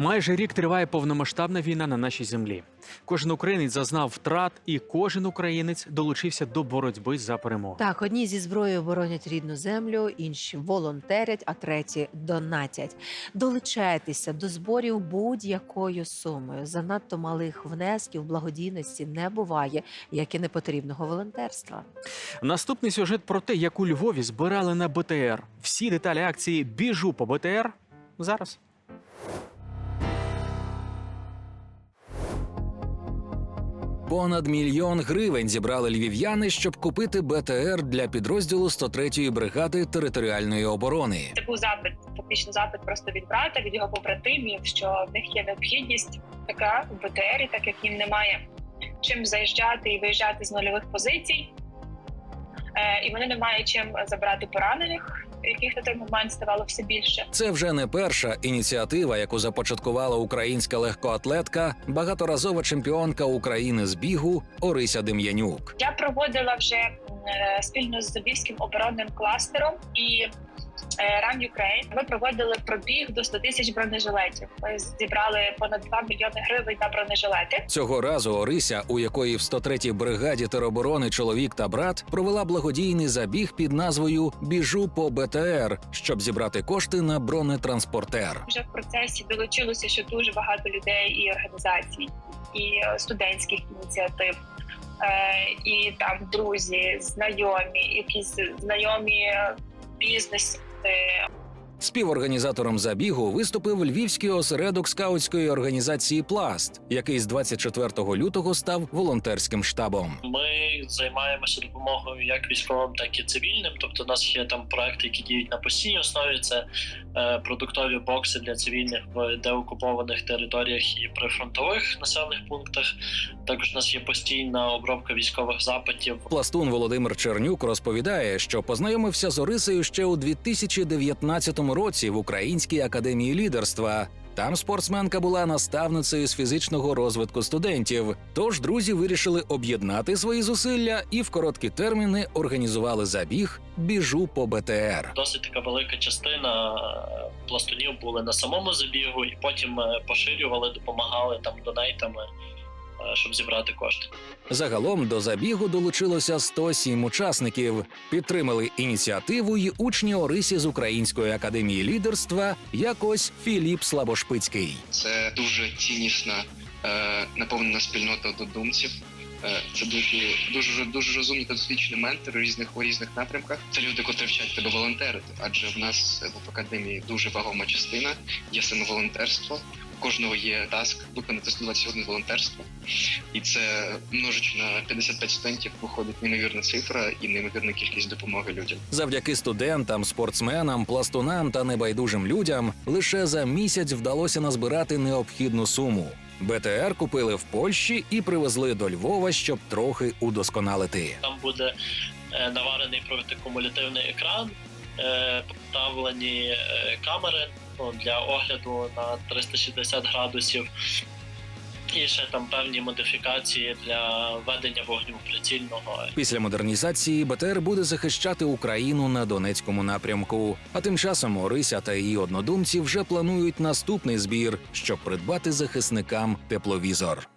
Майже рік триває повномасштабна війна на нашій землі. Кожен українець зазнав втрат, і кожен українець долучився до боротьби за перемогу. Так, одні зі зброєю боронять рідну землю, інші волонтерять, а треті донатять. Долучайтеся до зборів будь-якою сумою. Занадто малих внесків благодійності не буває, як і непотрібного волонтерства. Наступний сюжет про те, як у Львові збирали на БТР. Всі деталі акції Біжу по БТР зараз. Понад мільйон гривень зібрали львів'яни, щоб купити БТР для підрозділу 103-ї бригади територіальної оборони. Це був запит, фактично запит просто від брата, від його побратимів, що в них є необхідність така в БТРі, так як їм немає чим заїжджати і виїжджати з нульових позицій. Е, і вони не мають чим забрати поранених, яких на той момент ставало все більше. Це вже не перша ініціатива, яку започаткувала українська легкоатлетка, багаторазова чемпіонка України з бігу Орися Дем'янюк. Я проводила вже е, спільно з Львівським оборонним кластером і е, Run Ukraine. Ми проводили пробіг до 100 тисяч бронежилетів. Ми зібрали понад 2 мільйони гривень на бронежилети. Цього разу Орися, у якої в 103-й бригаді тероборони чоловік та брат, провела благодійний забіг під назвою Біжу по БТР, щоб зібрати кошти на бронетранспортер. Вже в процесі долучилося ще дуже багато людей і організацій, і е, студентських ініціатив. Е, і там друзі, знайомі, якісь знайомі бізнеси, Співорганізатором забігу виступив львівський осередок скаутської організації Пласт, який з 24 лютого став волонтерським штабом. Ми займаємося допомогою як військовим, так і цивільним. Тобто, у нас є там проекти, які діють на постійній основі. Це е, продуктові бокси для цивільних в деокупованих територіях і прифронтових населених пунктах. Також у нас є постійна обробка військових запитів. Пластун Володимир Чернюк розповідає, що познайомився з Орисею ще у 2019 році в Українській академії лідерства. Там спортсменка була наставницею з фізичного розвитку студентів. Тож друзі вирішили об'єднати свої зусилля і в короткі терміни організували забіг Біжу по БТР. Досить така велика частина е, пластунів були на самому забігу, і потім е, поширювали, допомагали там донейтами, щоб зібрати кошти. Загалом до забігу долучилося 107 учасників. Підтримали ініціативу й учні Орисі з Української академії лідерства, як ось Філіп Слабошпицький. Це дуже ціннісна, е, наповнена спільнота однодумців. Е, Це дуже дуже дуже розумні та досвідчені ментори різних у різних напрямках. Це люди, котрі вчать тебе волонтерити. Адже в нас в академії дуже вагома частина є саме волонтерство. Кожного є таск виконати 120 годин волонтерства, і це множичи на 55 студентів виходить неймовірна цифра і неймовірна кількість допомоги людям. Завдяки студентам, спортсменам, пластунам та небайдужим людям лише за місяць вдалося назбирати необхідну суму. БТР купили в Польщі і привезли до Львова, щоб трохи удосконалити. Там буде е, наварений протикумулятивний екран, е, поставлені е, камери ну, для огляду на 360 градусів. І ще там певні модифікації для ведення вогню прицільного. Після модернізації БТР буде захищати Україну на Донецькому напрямку. А тим часом Орися та її однодумці вже планують наступний збір, щоб придбати захисникам тепловізор.